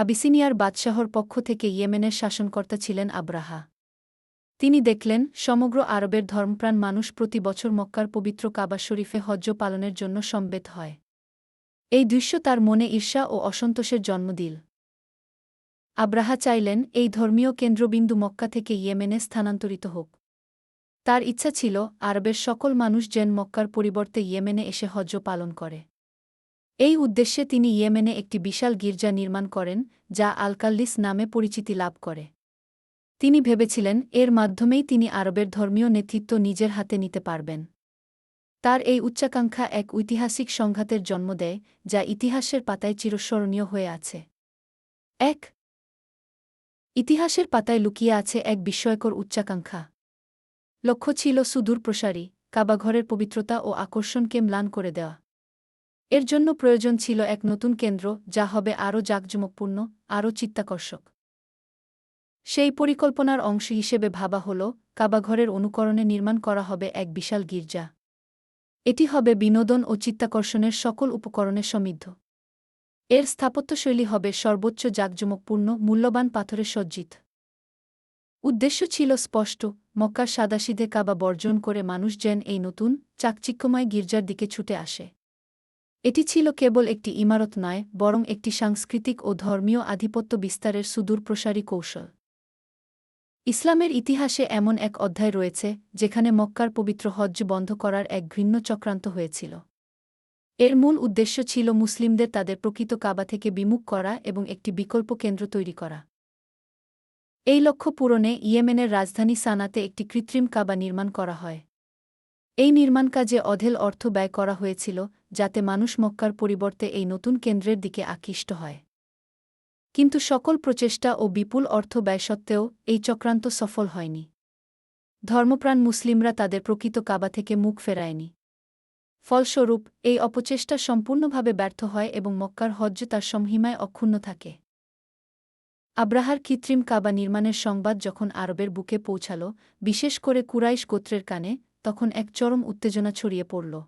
আবিসিনিয়ার বাদশাহর পক্ষ থেকে ইয়েমেনের শাসনকর্তা ছিলেন আব্রাহা। তিনি দেখলেন, সমগ্র আরবের ধর্মপ্রাণ মানুষ প্রতি বছর মক্কার পবিত্র কাবা শরীফে হজ্জ পালনের জন্য সম্বেত হয়। এই দৃশ্য তার মনে ঈর্ষা ও অসন্তোষের জন্ম দিল আব্রাহা চাইলেন, এই ধর্মীয় কেন্দ্রবিন্দু মক্কা থেকে ইয়েমেনে স্থানান্তরিত হোক। তার ইচ্ছা ছিল, আরবের সকল মানুষ যেন মক্কার পরিবর্তে ইয়েমেনে এসে হজ্জ পালন করে। এই উদ্দেশ্যে তিনি ইয়েমেনে একটি বিশাল গির্জা নির্মাণ করেন, যা আলকাল্লিস নামে পরিচিতি লাভ করে। তিনি ভেবেছিলেন, এর মাধ্যমেই তিনি আরবের ধর্মীয় নেতৃত্ব নিজের হাতে নিতে পারবেন। তার এই উচ্চাকাঙ্ক্ষা এক ঐতিহাসিক সংঘাতের জন্ম দেয়, যা ইতিহাসের পাতায় চিরস্মরণীয় হয়ে আছে। এক, ইতিহাসের পাতায় লুকিয়ে আছে এক বিস্ময়কর উচ্চাকাঙ্ক্ষা। লক্ষ্য ছিল সুদূর প্রসারী কাবাঘরের পবিত্রতা ও আকর্ষণকে ম্লান করে দেওয়া। এর জন্য প্রয়োজন ছিল এক নতুন কেন্দ্র যা হবে আরও জাঁকজমকপূর্ণ, আরও চিত্তাকর্ষক। সেই পরিকল্পনার অংশ হিসেবে ভাবা হল, কাবাঘরের অনুকরণে নির্মাণ করা হবে এক বিশাল গির্জা। এটি হবে বিনোদন ও চিত্তাকর্ষণের সকল উপকরণে সমৃদ্ধ। এর স্থাপত্যশৈলী হবে সর্বোচ্চ জাঁকজমকপূর্ণ, মূল্যবান পাথরে সজ্জিত। উদ্দেশ্য ছিল স্পষ্ট, মক্কার সাদাসিধে কাবা বর্জন করে মানুষ যেন এই নতুন, চাকচিক্যময় গির্জার দিকে ছুটে আসে। এটি ছিল কেবল একটি ইমারত নয়, বরং একটি সাংস্কৃতিক ও ধর্মীয় আধিপত্য বিস্তারের সুদূরপ্রসারী কৌশল। ইসলামের ইতিহাসে এমন এক অধ্যায় রয়েছে, যেখানে মক্কার পবিত্র হজ্জ বন্ধ করার এক ঘৃণ্য চক্রান্ত হয়েছিল। এর মূল উদ্দেশ্য ছিল মুসলিমদের তাদের প্রকৃত কাবা থেকে বিমুখ করা এবং একটি বিকল্প কেন্দ্র তৈরি করা। এই লক্ষ্য পূরণে ইয়েমেনের রাজধানী সানাতে একটি কৃত্রিম কাবা নির্মাণ করা হয়। এই নির্মাণ কাজে অধেল অর্থ ব্যয় করা হয়েছিল, যাতে মানুষ মক্কার পরিবর্তে এই নতুন কেন্দ্রের দিকে আকৃষ্ট হয়। কিন্তু সকল প্রচেষ্টা ও বিপুল অর্থ ব্যয় সত্ত্বেও এই চক্রান্ত সফল হয়নি। ধর্মপ্রাণ মুসলিমরা তাদের প্রকৃত কাবা থেকে মুখ ফেরায়নি। ফলস্বরূপ, এই অপচেষ্টা সম্পূর্ণভাবে ব্যর্থ হয় এবং মক্কার হজ্জ তার সমহিমায় অক্ষুণ্ণ থাকে। আব্রাহার কৃত্রিম কাবা নির্মাণের সংবাদ যখন আরবের বুকে পৌঁছাল, বিশেষ করে কুরাইশ গোত্রের কানে তখন এক চরম উত্তেজনা ছড়িয়ে পড়ল।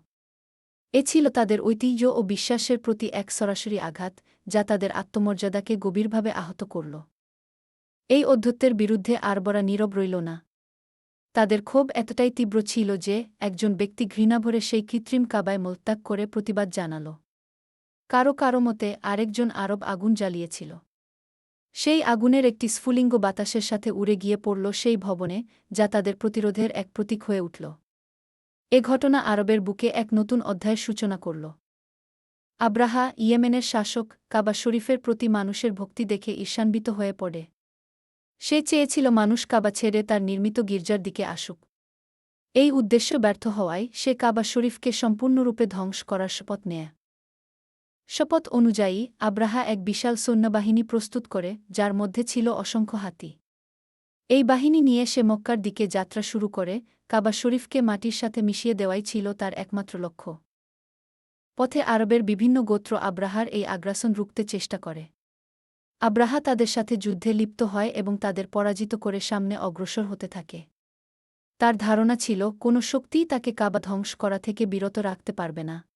এ ছিল তাদের ঐতিহ্য ও বিশ্বাসের প্রতি এক সরাসরি আঘাত, যা তাদের আত্মমর্যাদাকে গভীরভাবে আহত করল। এই অধ্যত্বের বিরুদ্ধে আরবরা নীরব রইল না। তাদের ক্ষোভ এতটাই তীব্র ছিল যে, একজন ব্যক্তি ঘৃণাভরে সেই কৃত্রিম কাবায় মোলত্যাগ করে প্রতিবাদ জানাল। কারও কারও মতে, আরেকজন আরব আগুন জ্বালিয়েছিল। সেই আগুনের একটি স্ফুলিঙ্গ বাতাসের সাথে উড়ে গিয়ে পড়ল সেই ভবনে, যা তাদের প্রতিরোধের এক প্রতীক হয়ে উঠল। এ ঘটনা আরবের বুকে এক নতুন অধ্যায়ের সূচনা করল। আব্রাহা, ইয়েমেনের শাসক, কাবা শরীফের প্রতি মানুষের ভক্তি দেখে ঈর্ষান্বিত হয়ে পড়ে। সে চেয়েছিল মানুষ কাবা ছেড়ে তার নির্মিত গির্জার দিকে আসুক। এই উদ্দেশ্য ব্যর্থ হওয়ায় সে কাবা শরীফকে সম্পূর্ণরূপে ধ্বংস করার শপথ নেয়। শপথ অনুযায়ী আব্রাহা এক বিশাল সৈন্যবাহিনী প্রস্তুত করে, যার মধ্যে ছিল অসংখ্য হাতি। এই বাহিনী নিয়ে সে মক্কার দিকে যাত্রা শুরু করে, কাবা শরীফকে মাটির সাথে মিশিয়ে দেওয়াই ছিল তার একমাত্র লক্ষ্য। পথে আরবের বিভিন্ন গোত্র আব্রাহার এই আগ্রাসন রুখতে চেষ্টা করে। আব্রাহা তাদের সাথে যুদ্ধে লিপ্ত হয় এবং তাদের পরাজিত করে সামনে অগ্রসর হতে থাকে। তার ধারণা ছিল, কোনো শক্তিই তাকে কাবা ধ্বংস করা থেকে বিরত রাখতে পারবে না।